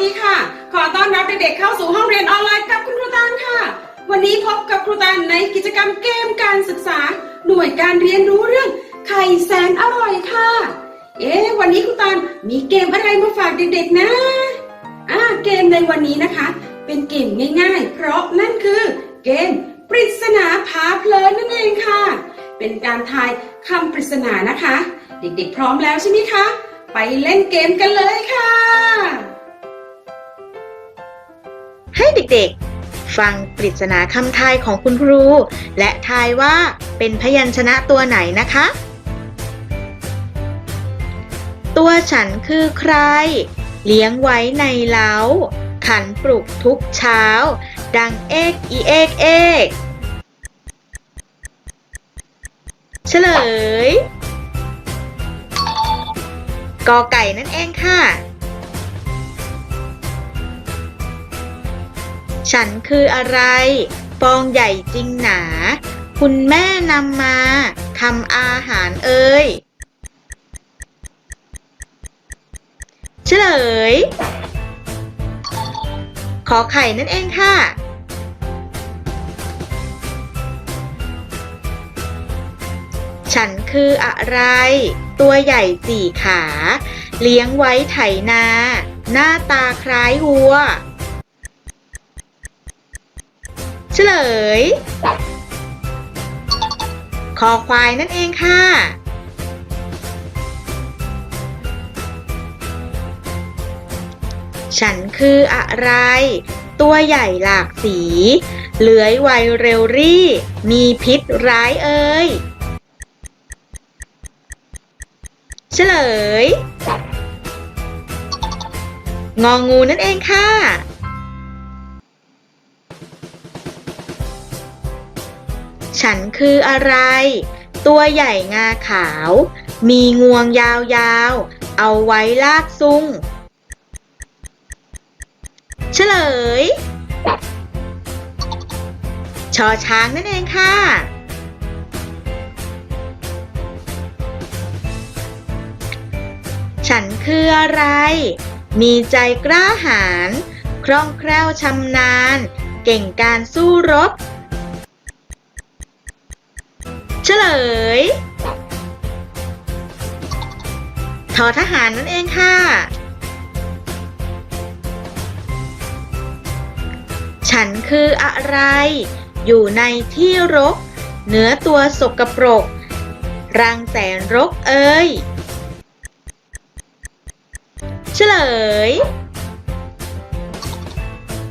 ดีค่ะ ขอต้อนรับเด็กๆเข้าสู่ห้องเรียนออนไลน์กับคุณครูตานค่ะ วันนี้พบกับครูตานในกิจกรรมเกมการศึกษา หน่วยการเรียนรู้เรื่องไข่แสนอร่อยค่ะ เอ๊ะวันนี้ครูตานมีเกมอะไรมาฝากเด็กๆนะอ่าเกมในวันนี้นะคะ เป็นเกมง่าย ๆ เพราะนั่นคือเกมปริศนาพาเพลินนั่นเองค่ะ เป็นการทายคำปริศนานะคะ เด็กๆ พร้อมแล้วใช่ไหมคะ ไปเล่นเกมกันเลยค่ะ ให้เด็กๆ ฟังปริศนาคำทายของคุณครู และทายว่าเป็นพยัญชนะตัวไหนนะคะ ตัวฉันคือใคร เลี้ยงไว้ในเล้า ขันปลุกทุกเช้า ดังเอกอีเอกเอกเฉลยกอไก่นั่นเองค่ะ ฉันคืออะไร ฟองใหญ่จริงหนา คุณแม่นำมาทำอาหารเอ่ยเฉลย ขอไข่นั่นเองค่ะฉันคืออะไร ตัวใหญ่สี่ขา เลี้ยงไว้ไถนา หน้าตาคล้ายวัว เฉลย คอควายนั่นเองค่ะ ฉันคืออะไร ตัวใหญ่หลากสี เลื้อยไวเร็วรี่ มีพิษร้ายเอ่ยเฉลย งองูนั่นเองค่ะ ฉันคืออะไร ตัวใหญ่งาขาว มีงวงยาวๆ เอาไว้ลากซุงเฉลย ชอช้างนั่นเองค่ะฉันคืออะไร มีใจกล้าหาญ คล่องแคล่วชำนาญ เก่งการสู้รบ เฉลย ทอทหารนั่นเองค่ะ ฉันคืออะไร อยู่ในที่รก เนื้อตัวสกปรก รังแสนรกเอ้ย เฉลย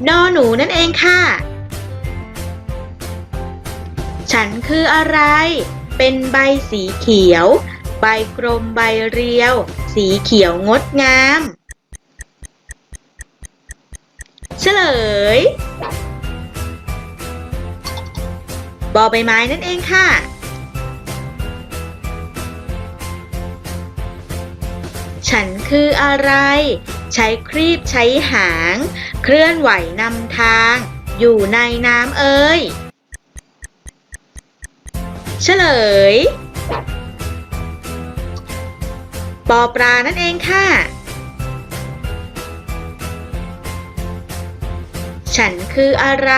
นอหนูนั่นเองค่ะ ฉันคืออะไร เป็นใบสีเขียว ใบกลมใบเรียว สีเขียวงดงาม เฉลย บอใบไม้นั่นเองค่ะ ฉันคืออะไร ใช้ครีบใช้หาง เคลื่อนไหวนำทาง อยู่ในน้ำเอ่ย ลย ปอปลานั่นเองค่ะ ฉันคืออะไร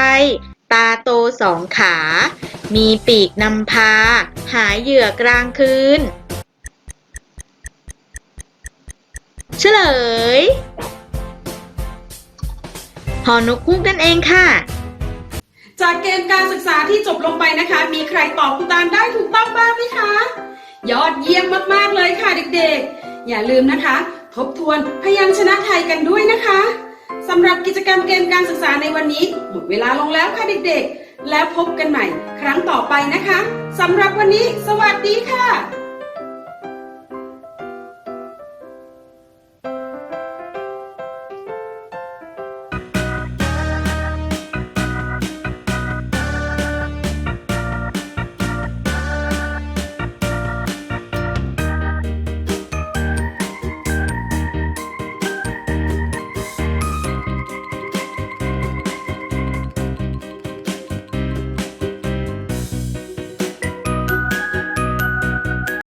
ตาโตสองขา มีปีกนำพา หาเหยื่อกลางคืน เฉลย หอนกฮูกนั่นเองค่ะ จากเกมการศึกษาที่จบลงไปนะคะ มีใครตอบคุณตาลได้ถูกต้องบ้างไหมคะ ยอดเยี่ยมมากๆเลยค่ะเด็กๆ อย่าลืมนะคะ ทบทวนพยัญชนะไทยกันด้วยนะคะสำหรับกิจกรรมเกมการศึกษาในวันนี้ หมดเวลาลงแล้วค่ะเด็กๆ แล้วพบกันใหม่ ครั้งต่อไปนะคะสำหรับวันนี้ สวัสดีค่ะ